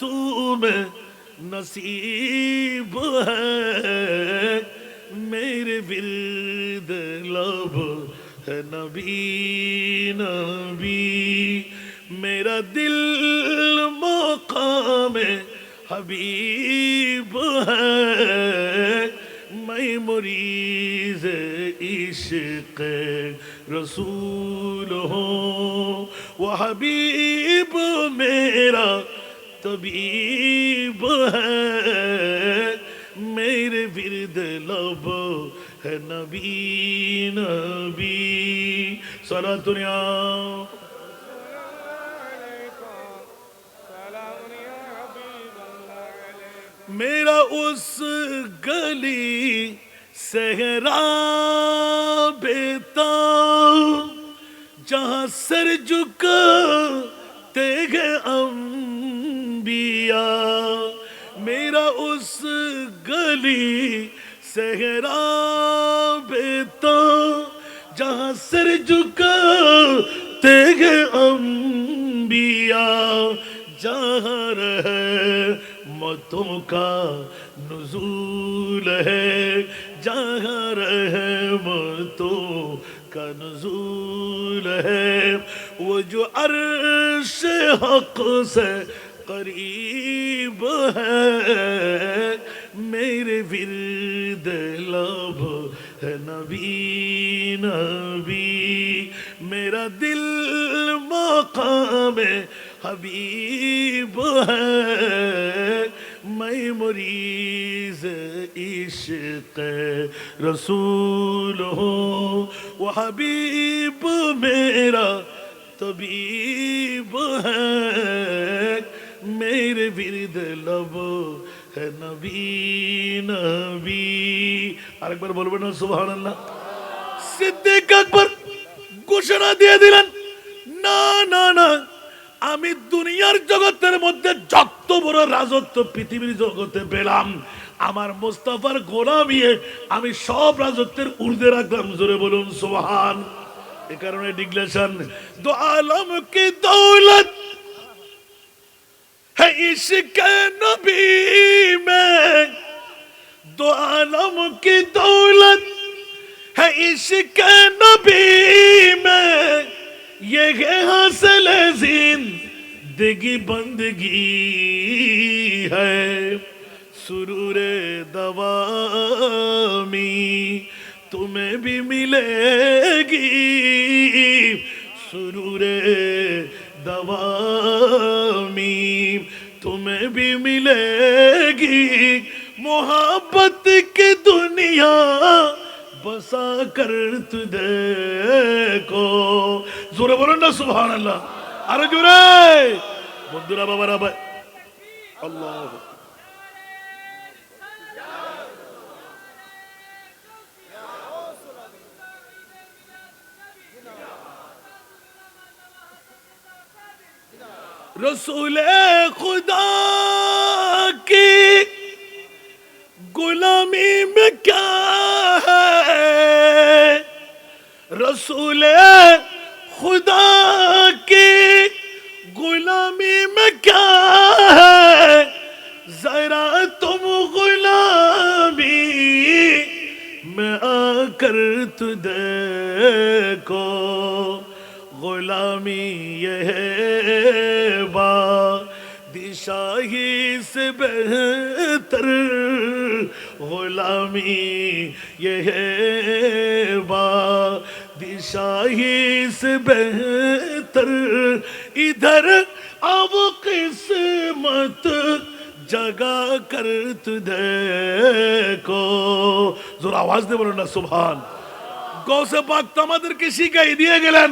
तुम्हें नसीब है मेरे विरद लब है नबी नबी मेरा दिल मकाम हबीब है मैं मुरीज इश्क रसूल हूँ वो हबीब मेरा طبیب ہے، میرے برد لب ہے نبی نبی۔ سلا دنیا۔ میرا اس گلی صحرا بیتا، جہاں سر جھکتے گئے ام میرا اس گلی صحرا بیتا جہاں سر جھکاتے ہیں انبیاء، جہاں رہے موتوں کا نزول ہے، جہاں رہے موتوں کا نزول ہے۔ وہ جو عرش حق سے करीब है मेरे विरद लब है नबी नबी मेरा दिल मकाम हबीब है मैं मुरीज इश्क रसूल हूँ वो हबीब मेरा तबीब है মেরে বিরিদ লব নবী নবী আরেকবার বলবেন না সুবহান সিদ্দিক আকবর ঘোষণা দিয়ে দিলেন না না না আমি দুনিয়ার জগতের মধ্যে যত বড় রাজত্ব পৃথিবীর জগতে পেলাম আমার মোস্তফার গোলামিয়ে আমি সব রাজত্বের ঊর্ধ্বে রাখলাম জোরে বলুন সোহান এ কারণে ডিক্লেশন দো আলম কি দৌলত ہے عشق نبی میں دو عالم کی دولت ہے عشق نبی میں یہ ہے حاصل زندگی بندگی ہے سرور دوامی تمہیں بھی ملے گی سرور دوامی दवामी तुम्हें भी मिलेगी मोहब्बत की दुनिया बसा कर तुझे को জোরে বলুন না সুবহান আল্লাহ আরো জোরে বন্ধুরা বাবারা ভাই আল্লাহ رسول خدا کی غلامی میں کیا ہے؟ رسول خدا کی غلامی میں کیا ہے؟ ذرا تم غلامی میں آ کر تو دیکھو۔ غلامی یہ با دشاہی سے بہتر غلامی یہ با دشاہی سے بہتر ادھر اب قسمت জগা কর দেখো জোর আওয়াজ দিয়ে বলুন না সুভান গৌসে পাক তো আমাদেরকে শিখাই দিয়ে গেলেন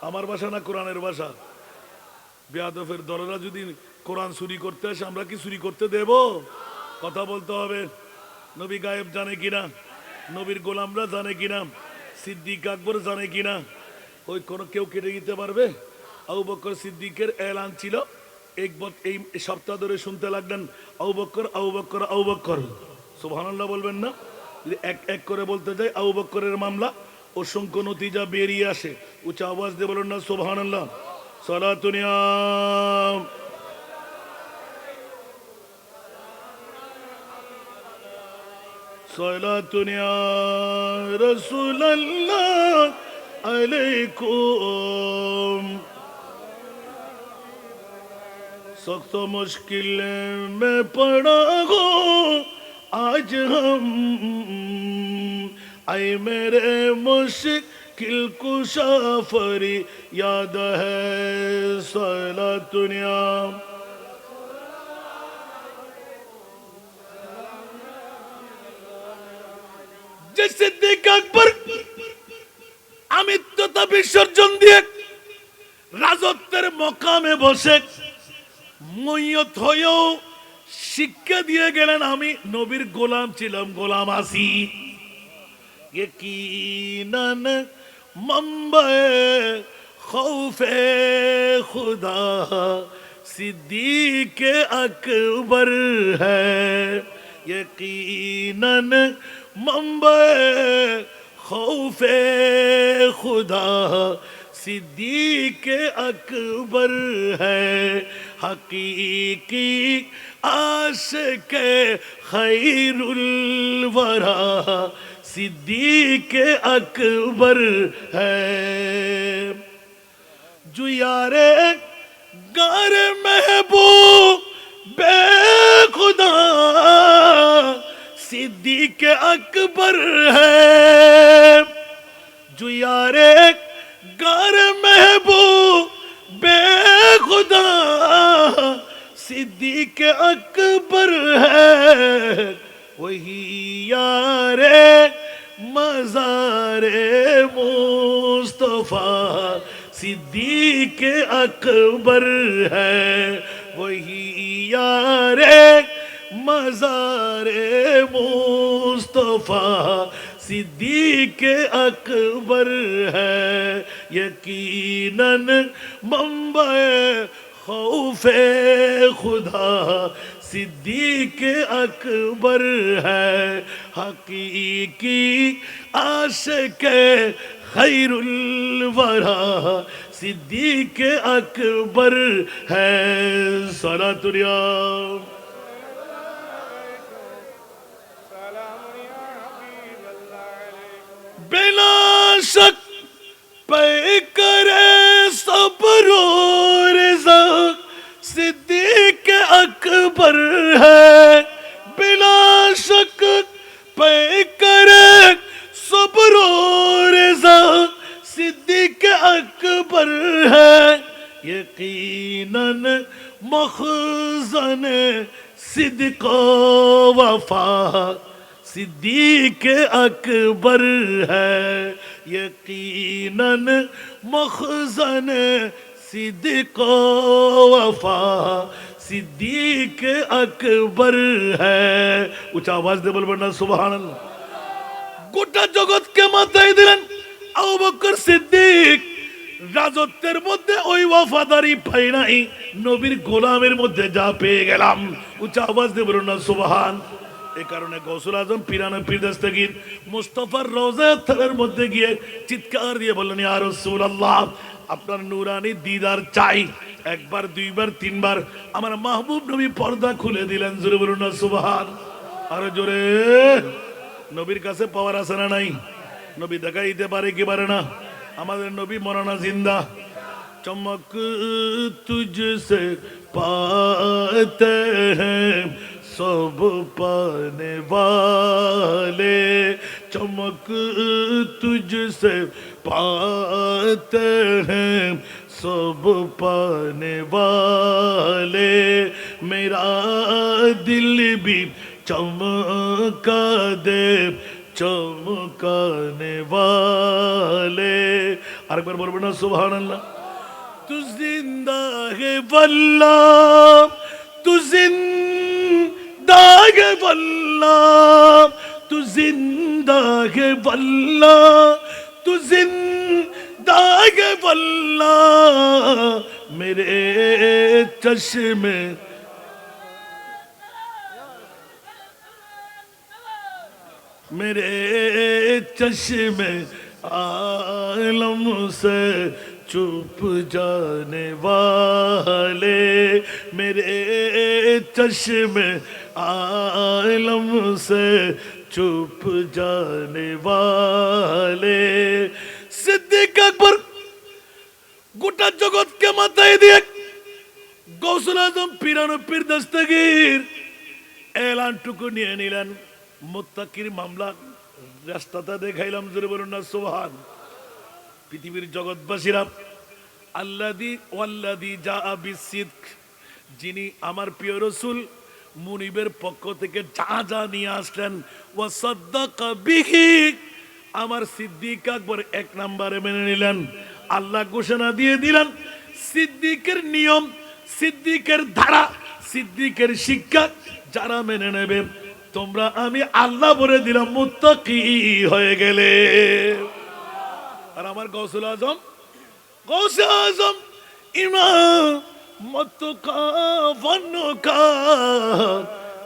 আমার ভাষা না কোরআনের ভাষা? বেয়াদফের দলরা যদি কোরআন চুরি করতে আসে, আমরা কি চুরি করতে দেব? কথা বলতে হবে। নবী গায়েব জানে কিনা? নবীর গোলামরা জানে কিনা? সিদ্দিক আকবর জানে কিনা? ওই কোনো কেউ কেটে দিতে পারবে? আবু বকর সিদ্দিকের এলান ছিল। এক এই সপ্তাহ ধরে শুনতে লাগলেন, আবু বকর আবু বকর সুবহানাল্লাহ বলবেন না? এক এক করে বলতে যাই বকরের মামলা। অসংখ্য নতিজা বেরিয়ে আসে। উচ্চ আওয়াজ দিয়ে বলুন না সোভান আল্লাহ সলাতুনিয়াম সলাতুনিয়া রসুল্লাহ আলাইকুম। सख्त मुश्किल में আই মেরে مشکل کشا فری یاد ہے سلا রাজত্বের শিক্ষা দিয়ে গেলেন আমি নবীর গোলাম ছিলাম গোলাম আসি یقیناً ممبے خوف خدا صدیق اکبر ہے۔ یقیناً منبع خوف خدا صدیق اکبر ہے۔ حقیقی آس کے خیر الورا صدیق اکبر ہے۔ جو یارے گار محبوب، بے خدا صدیق اکبر ہے۔ جو یارے گار محبوب، بے خدا صدیق اکبر ہے۔ وہی یارے مزار مصطفیٰ صدیق اکبر ہے، وہی یار مزار مصطفیٰ صدیق اکبر ہے۔ یقیناً ممبئے خوف خدا صدیق اکبر ہے حقیقی عاشق خیر الورا صدیق اکبر ہے سارا تریا بلا شک پہ کرے صبر و رزق صدیق اکبر ہے، بلا شک پے کرے صبر و رضا۔ صدیق اکبر ہے، یقیناً مخزن صدق و وفا۔ صدیق اکبر ہے، یقیناً مخزن صدق وفا صدیق اکبر ہے اچھا آواز دے بلبڑنا سبحان اللہ গোটা জগৎকে মাথায় দিলেন আবু সিদ্দিক রাজত্বের মধ্যে ওই ওয়াফাদারি পাই নাই নবীর গোলামের মধ্যে যা পেয়ে গেলাম উচ্চ আওয়াজ দেব না সুবহান এই কারণে গৌসুল আজম পিরানা পীরদাস্তগির মুস্তফার রোজা থানার মধ্যে গিয়ে চিৎকার দিয়ে বললেন আর রসুল আল্লাহ আপনার নুরানি দিদার চাই। একবার, দুইবার, তিনবার আমার মাহবুব নবী পর্দা খুলে দিলেন। জোরে বলুন না, সুবাহান। আরে জোরে, নবীর কাছে পাওয়ার আছে না নাই? নবী দেখা দিতে পারে কি পারে না? আমাদের নবী মরানা জিন্দা। চমক তুজ সে পাতে হ্যাঁ सब पाने वाले चमक तुझसे पाते हैं सब पाने वाले मेरा दिल भी चमका दे चमकाने वाले আরেকবার বলবো না সুবহানাল্লাহ तू जिंदा है वल्ला तू زندہ ہے واللہ، تو زندہ ہے واللہ، تو زندہ ہے واللہ، میرے چشم میرے چشم عالم سے چپ جانے والے، میرے چشم आलम से चुप जाने वाले सिद्दीक আকবর গোটা জগৎকে মাথায় দিয়ে গৌসুল আজম পিরানো পীর দস্তগীর এলানটুকু নিয়ে নিলেন মোত্তাকির মামলা রাস্তাটা দেখাইলাম জোরে বলুন না সোহান পৃথিবীর জগৎবাসীরা আল্লাদি ওয়াল্লাদি যা আবিসিদ যিনি আমার প্রিয় রসুল মুনিবের পক্ষ থেকে যা যা নিয়ে আসলেন ও বিহি। আমার সিদ্দিক আকবর এক নম্বরে মেনে নিলেন। আল্লাহ ঘোষণা দিয়ে দিলেন, সিদ্দিকের নিয়ম, সিদ্দিকের ধারা, সিদ্দিকের শিক্ষা যারা মেনে নেবে, তোমরা আমি আল্লাহ বলে দিলাম, মুত্তাকি হয়ে গেলে। আর আমার গৌসুল আজম গৌসুল আজম, ইমাম। মত্তুকা ফন্নুকা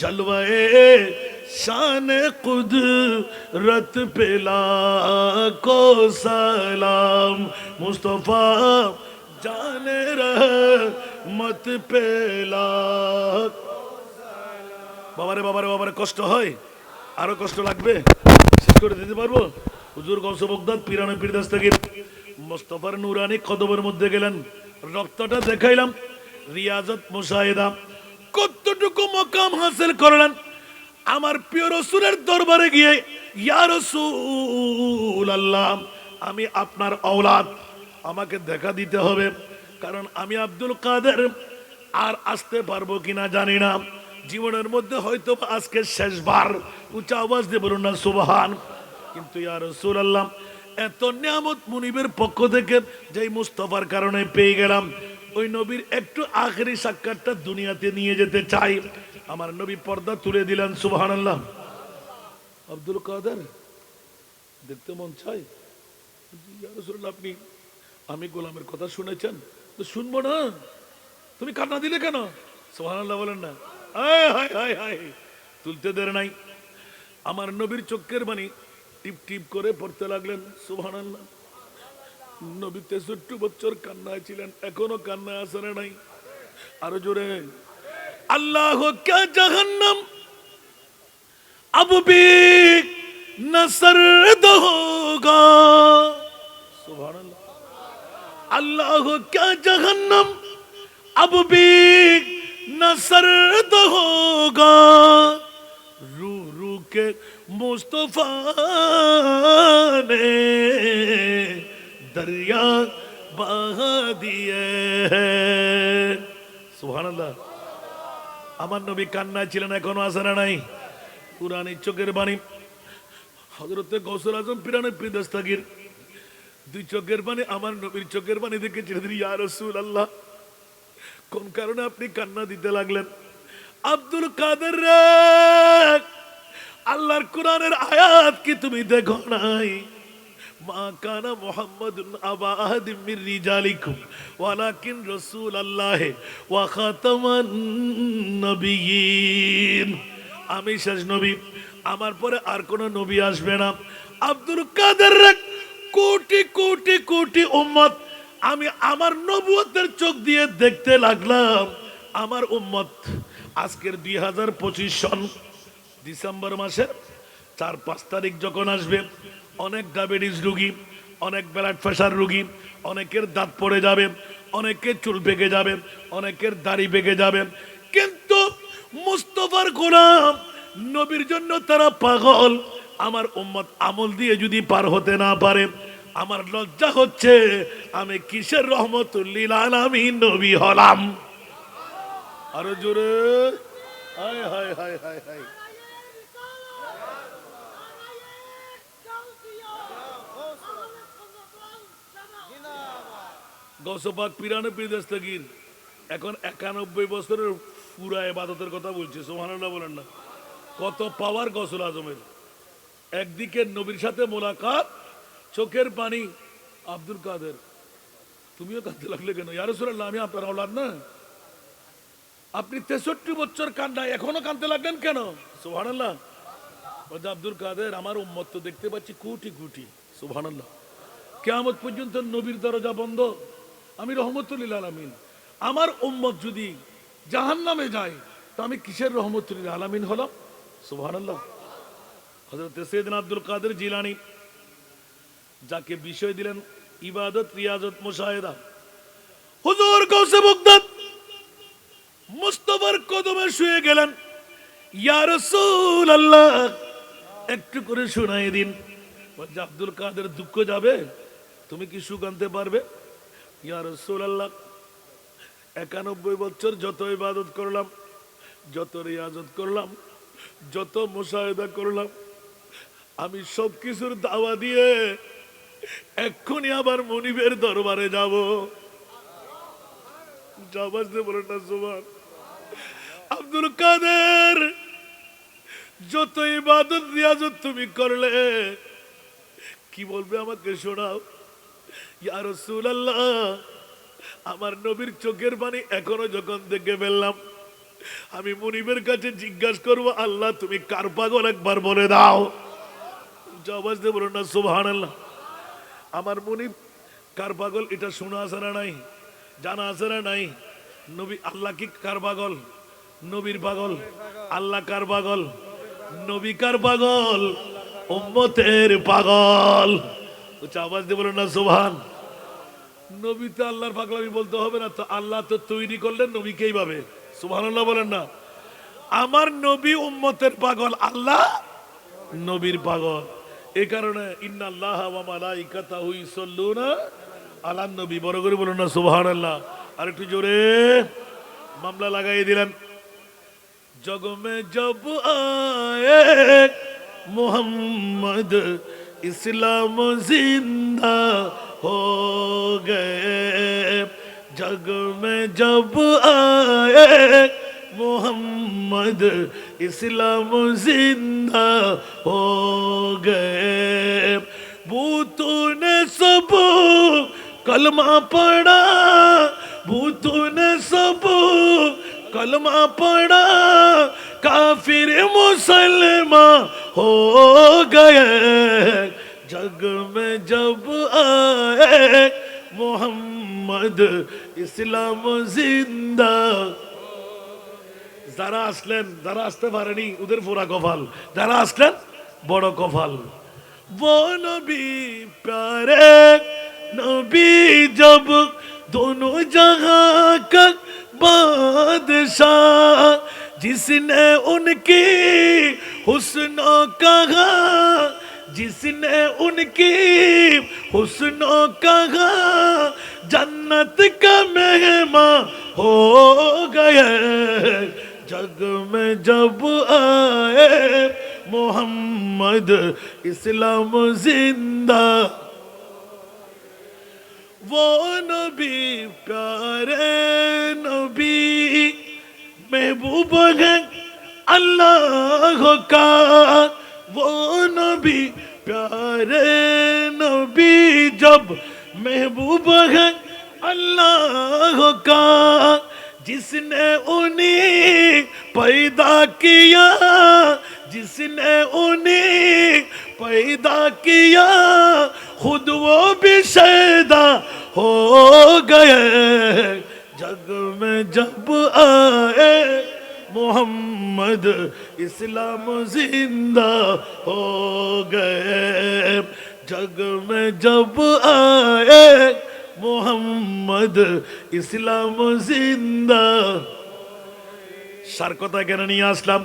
জলওয়ে শান কুদরত পেলা কো সালাম মুস্তফা জানে রহমত পেলা বাবারে বাবারে বাবারে কষ্ট হয় আরও কষ্ট লাগবে শেষ করে দিতে পারব হুজুর গৌস বগদাদ পিরানো পীরদাস থেকে মোস্তফার নুরানি কদমের মধ্যে গেলেন রক্তটা দেখাইলাম রিয়াজত মুসাহিদা কতটুকু মকাম হাসিল করলেন? আমার প্রিয় রসুলের দরবারে গিয়ে, ইয়া রসুল আল্লাহ আমি আপনার অওলাদ আমাকে দেখা দিতে হবে, কারণ আমি আব্দুল কাদের। আর আসতে পারব কিনা জানি না। জীবনের মধ্যে হয়তো আজকে শেষবার। উঁচা আওয়াজ দিয়ে বলুন না, সুবহান। কিন্তু ইয়া রসুল আল্লাহ এত নিয়ামত মুনিবের পক্ষ থেকে যেই মুস্তফার কারণে পেয়ে গেলাম। ওই নবীর একটু আখেরি সাক্ষাৎটা দুনিয়াতে নিয়ে যেতে চাই। আমার নবী পর্দা তুলে দিলেন সুবহান আল্লাহ আব্দুল কাদের, দেখতে মন চাই? আপনি, আমি গোলামের কথা শুনেছেন, তো শুনব না? তুমি কান্না দিলে কেন? সোহানাল্লাহ বলেন না। তুলতে দের নাই। আমার নবীর চোখের বাণী টিপ টিপ করে পড়তে লাগলেন সোহানাল্লাহ নবী তেষট্টি বছর কান্নায় ছিলেন, এখনও কান্না আসেন নাই? আরও জোরে। আল্লাহ জাহান্নাম? আবু বিক নসর দোগা সুবহানাল্লাহ। আল্লাহ কা জাহান্নাম? আবু বিক নসর দোগা রু রু কে মুস্তফা ने दरिया बहा दिए सुभान अल्लाह আমার নবী কান্নায় ছিলেন এখনো আসারা নাই পুরানি চোখের বাণী হজরতে গৌসল আজম পিরানে প্রিদাস্তাগির দুই চোখের বাণী আমার নবীর চোখের বাণী দেখে ছেড়ে দিন ইয়া রসুল আল্লাহ কোন কারণে আপনি কান্না দিতে লাগলেন আব্দুল কাদের রে আল্লাহর কোরআনের আয়াত কি তুমি দেখো নাই মা কানা ওয়ালাকিন আমি শেষ নবী, আমার পরে আর কোন নবী আসবে না। আব্দুল কাদের কোটি কোটি কোটি উম্মত, আমি আমার নবুয়তের চোখ দিয়ে দেখতে লাগলাম, আমার উম্মত আজকের দুই হাজার পঁচিশ সন ডিসেম্বর মাসের চার পাঁচ তারিখ যখন আসবে অনেক ডায়াবেটিস রুগী, অনেক ব্লাড প্রেশার রুগী, অনেকের দাঁত পড়ে যাবে অনেকের চুল পেকে যাবে, অনেকের দাড়ি পেকে যাবে। কিন্তু মুস্তফার গোলাম নবীর জন্য তারা পাগল। আমার উম্মত আমল দিয়ে যদি পার হতে না পারে, আমার লজ্জা হচ্ছে, আমি কিসের রহমতুল্লিল আলামী নবী হলাম। আরও জোরে। হায় হায় হায় হায় হায়। গৌসপাক পিরানব্বই দস্তগির এখন একানব্বই বছরের পুরা এবাদতের কথা বলছি সোহানুল্লাহ বলেন না। কত পাওয়ার গসল আজমের। একদিকে নবীর সাথে মোলাকাত, চোখের পানি, আব্দুল কাদের। তুমিও কাঁদতে লাগলে কেন? ইয়ারসুল্লাহ আমি আপনার আওলাদ না? আপনি তেষট্টি বছর কান্দায় এখনও কাঁদতে লাগলেন কেন? সুবহানাল্লাহ। বলছে আব্দুল কাদের, আমার উম্মত দেখতে পাচ্ছি কোটি কোটি, সুবহানাল্লাহ। কেয়ামত পর্যন্ত নবীর দরজা বন্ধ। আমি রহমতুল্লিল আলামিন। আমার উম্মত যদি জাহান নামে যায়, তো আমি কিসের রহমতুল্লিল আলামিন হলাম? সুবহানাল্লাহ। হজরত সৈয়দিন আব্দুল কাদের জিলানি যাকে বিষয় দিলেন ইবাদত রিয়াজত মুশাহেদা। হুজুর গৌসে বগদাদ মুস্তফার কদমে শুয়ে গেলেন। ইয়া রাসূলুল্লাহ, একটু করে শোনাই দিন। আব্দুল কাদের দুঃখ যাবে? তুমি কি সুখ আনতে পারবে? একানব্বই বছর যত ইবাদত করলাম, যত রিয়াজত করলাম, যত মুশাহেদা করলাম, আমি সব কিছুর দাওয়া দিয়ে এক্ষুনি আবার মনিবের দরবারে যাব। দিয়ে বলেন আব্দুল কাদের, যত ইবাদত, রিয়াজত তুমি করলে, কি বলবে আমাকে শোনাও? আমার নবীর চোখের পানি এখনও যখন দেখে ফেললাম, আমি মুনিবের কাছে জিজ্ঞাসা করব, আল্লাহ, তুমি কার পাগল একবার বলে দাও? জবাস বলুন না, সুবহানাল্লাহ, আমার মুনিব কার পাগল এটা শোনা আছে না নাই, জানা আছে না নাই, নবী আল্লাহ কি কার পাগল? নবীর পাগল, আল্লাহ কার পাগল? নবী কার পাগল? উম্মতের পাগল। আওয়াজ দিয়ে বলুন না সোভান নবী তো আল্লাহর পাগলামি বলতে হবে না তো, আল্লাহ তো তৈরি করলেন, নবীকেই ভাবে সুভান বলেন না। আমার নবী উম্মতের পাগল, আল্লাহ নবীর পাগল। এ কারণে আল্লাহ নবী। বড় করে বলুন না, সুবহানাল্লাহ। আর একটু জোরে মামলা লাগাই দিলেন। জগমে জব মোহাম্মদ اسلام زندہ ہو گئے۔ جگ میں جب آئے محمد، اسلام زندہ ہو گئے۔ بوتوں نے سب کلمہ پڑا بوتوں نے سب کلمہ پڑا کافر مسلمہ हो गए जग में जब आए मोहम्मद इस्लाम जिंदा যারা আসলেন যারা আসতে পারেনি ওদের ফোরা কপাল যারা আসলেন বড় কপাল वो नबी प्यारे नबी जब दोनों जहां का बादशाह जिसने उनकी حسن کہا، جس نے ان کی حسن کہا، جنت کا مہمان ہو گئے جگ میں جب آئے محمد اسلام زندہ، وہ نبی، پیارے نبی، محبوب ہیں۔ اللہ کا، وہ نبی، پیارے نبی، جب محبوب ہے اللہ کا، جس نے انہیں پیدا کیا، جس نے انہیں پیدا کیا، خود وہ بھی شیدا ہو گئے۔ جگ میں جب آئے मोहम्मद इस्लाम जिंदा हो गए जग में जब आए মোহাম্মদ ইসলাম জিন্দা সার কথা কেন নিয়ে আসলাম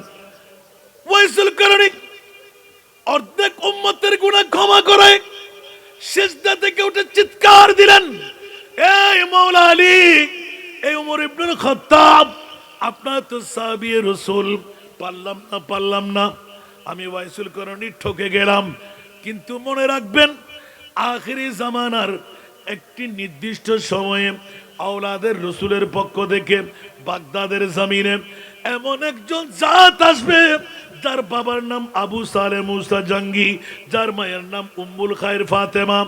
ওয়াইসুল করণিক অর্ধেক উম্মতের গুণা ক্ষমা করে শেষদা থেকে উঠে চিৎকার দিলেন এই মৌলা আলী এই উমর ইবনুল খত্তাব আপনার তো সাবিয়ে রসুল, পারলাম না পারলাম না। আমি ওয়াইসুল করণি ঠকে গেলাম। কিন্তু মনে রাখবেন, আখেরি জামানার একটি নির্দিষ্ট সময়ে আওলাদের রসুলের পক্ষ থেকে, বাগদাদের জামিনে এমন একজন জাত আসবে, যার বাবার নাম আবু সালে মুসা জাঙ্গি, যার মায়ের নাম উম্মুল খায়ের ফাতেমা।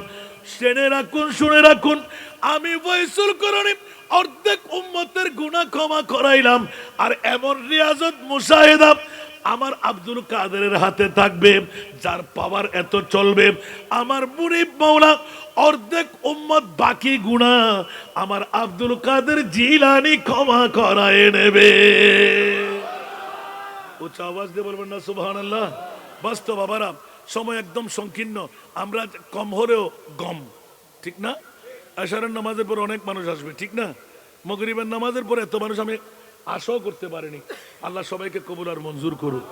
শুনে রাখুন শুনে রাখুন, আমি বয়সুল করণী অর্ধেক উম্মতের গুণা ক্ষমা করাইলাম। আর এমন রিয়াজত মুসাহেদা আমার আব্দুল কাদেরের হাতে থাকবে, যার পাওয়ার এত চলবে। আমার মুরিব মৌলা অর্ধেক উম্মত বাকি গুণা আমার আব্দুল কাদের জিলানি ক্ষমা করায় নেবে। উচ্চ আওয়াজ দিয়ে বলবেন না সুবাহান আল্লাহ বাস্তব বাবারা সময় একদম সংকীর্ণ। আমরা কম হলেও গম, ঠিক না? আশারের নামাজের পর অনেক মানুষ আসবে, ঠিক না? মগরিবের নামাজের পর এত মানুষ আমি আশাও করতে পারিনি। আল্লাহ সবাইকে কবুল আর মঞ্জুর করুক।